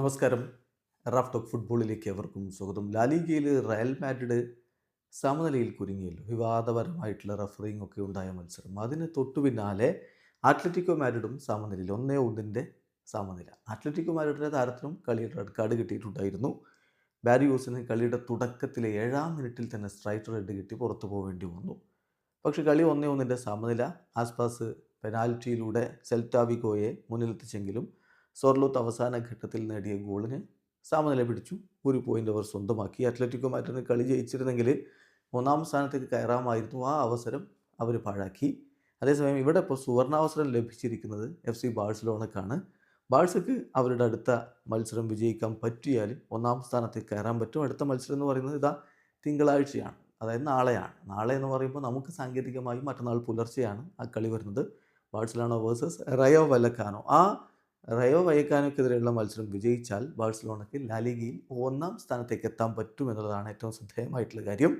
നമസ്കാരം. Raf talk ഫുട്ബോളിലേക്ക് എവർക്കും സ്വാഗതം. ലാലിഗയിൽ റയൽ മാഡ്രിഡ് സമനിലയിൽ കുരുങ്ങിയല്ലോ. വിവാദപരമായിട്ടുള്ള റഫറിങ് ഒക്കെ ഉണ്ടായ മത്സരം. അതിന് തൊട്ടു പിന്നാലെ അത്ലറ്റിക്കോ മാഡ്രിഡും സമനിലയിൽ ഒന്നേ ഒന്നിന്റെ സമനില. അത്ലറ്റിക്കോ മാഡ്രിഡിന്റെ താരത്തിനും കളിയുടെ റെഡ് കാർഡ് കിട്ടിയിട്ടുണ്ടായിരുന്നു. ബാരിയോസിന് കളിയുടെ തുടക്കത്തിലെ ഏഴാം മിനിറ്റിൽ തന്നെ സ്ട്രൈറ്റ് റെഡ് കിട്ടി പുറത്തു പോകേണ്ടി വന്നു. പക്ഷേ കളി ഒന്നേ ഒന്നിന്റെ സമനില. ആസ്പാസ് പെനാൽറ്റിയിലൂടെ സെൽറ്റാവിഗോയെ മുന്നിലെത്തിച്ചെങ്കിലും സോർലോത്ത് അവസാന ഘട്ടത്തിൽ നേടിയ ഗോളിന് സമനില പിടിച്ചു. ഒരു പോയിന്റ് അവർ സ്വന്തമാക്കി. അത്ലറ്റിക്കോ മാറ്റിന് കളി ജയിച്ചിരുന്നെങ്കിൽ ഒന്നാം സ്ഥാനത്തേക്ക് കയറാമായിരുന്നു. ആ അവസരം അവർ പാഴാക്കി. അതേസമയം ഇവിടെ ഇപ്പോൾ സുവർണാവസരം ലഭിച്ചിരിക്കുന്നത് എഫ് സി ബാഴ്സലോണക്കാണ്. ബാഴ്സക്ക് അവരുടെ അടുത്ത മത്സരം വിജയിക്കാൻ പറ്റിയാൽ ഒന്നാം സ്ഥാനത്തേക്ക് കയറാൻ പറ്റും. അടുത്ത മത്സരം എന്ന് പറയുന്നത് ഇതാ തിങ്കളാഴ്ചയാണ്. അതായത് നാളെയാണ്. നാളെ എന്ന് പറയുമ്പോൾ നമുക്ക് സാങ്കേതികമായി മറ്റന്നാൾ പുലർച്ചെയാണ് ആ കളി വരുന്നത്. ബാഴ്സലോണ വേഴ്സസ് റയോ വലക്കാനോ ആ റയോ വയക്കാനോക്കെതിരെയുള്ള മത്സരം വിജയിച്ചാൽ ബാഴ്സലോണയ്ക്ക് ലാലിഗയിൽ ഒന്നാം സ്ഥാനത്തേക്ക് എത്താൻ പറ്റും എന്നുള്ളതാണ് ഏറ്റവും ശ്രദ്ധേയമായിട്ടുള്ള കാര്യം.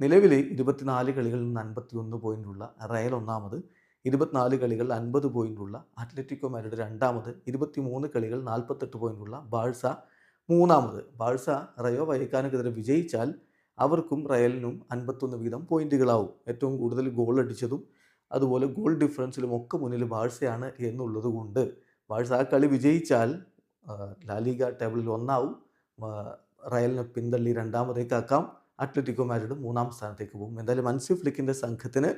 നിലവിൽ ഇരുപത്തിനാല് കളികളിൽ നിന്ന് അൻപത്തി ഒന്ന് പോയിന്റുള്ള റയൽ ഒന്നാമത് ഇരുപത്തിനാല് കളികൾ അൻപത് പോയിന്റുള്ള അത്ലറ്റിക്കോ മാരുടെ രണ്ടാമത് ഇരുപത്തി മൂന്ന് കളികൾ നാൽപ്പത്തെട്ട് പോയിന്റുള്ള ബാഴ്സ മൂന്നാമത്. ബാഴ്സ റയോ വയക്കാനോക്കെതിരെ വിജയിച്ചാൽ അവർക്കും റയലിനും അൻപത്തൊന്ന് വീതം പോയിന്റുകളാവും ഏറ്റവും കൂടുതൽ ഗോൾ അടിച്ചതും അതുപോലെ ഗോൾ ഡിഫറൻസിലും ഒക്കെ മുന്നിൽ ബാഴ്സയാണ് എന്നുള്ളത് കൊണ്ട് ബാഴ്സ ആ കളി വിജയിച്ചാൽ ലാലിക ടേബിളിൽ ഒന്നാവും. റയലിന് റയലിനെ പിന്തള്ളി രണ്ടാമതേക്കാക്കാം. അത്ലറ്റിക്കോ മാരിഡ് മൂന്നാം സ്ഥാനത്തേക്ക് പോകും. എന്തായാലും മൻസി ഫ്ലിക്കിന്റെ സംഘത്തിന്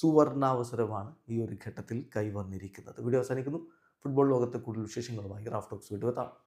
സുവർണാവസരമാണ് ഈ ഒരു ഘട്ടത്തിൽ കൈവന്നിരിക്കുന്നത്. വീഡിയോ അവസാനിക്കുന്നു. ഫുട്ബോൾ ലോകത്തെ കൂടുതൽ വിശേഷങ്ങളുമായി റാഫ്റ്റോക്സ് വീഡിയോ എത്താം.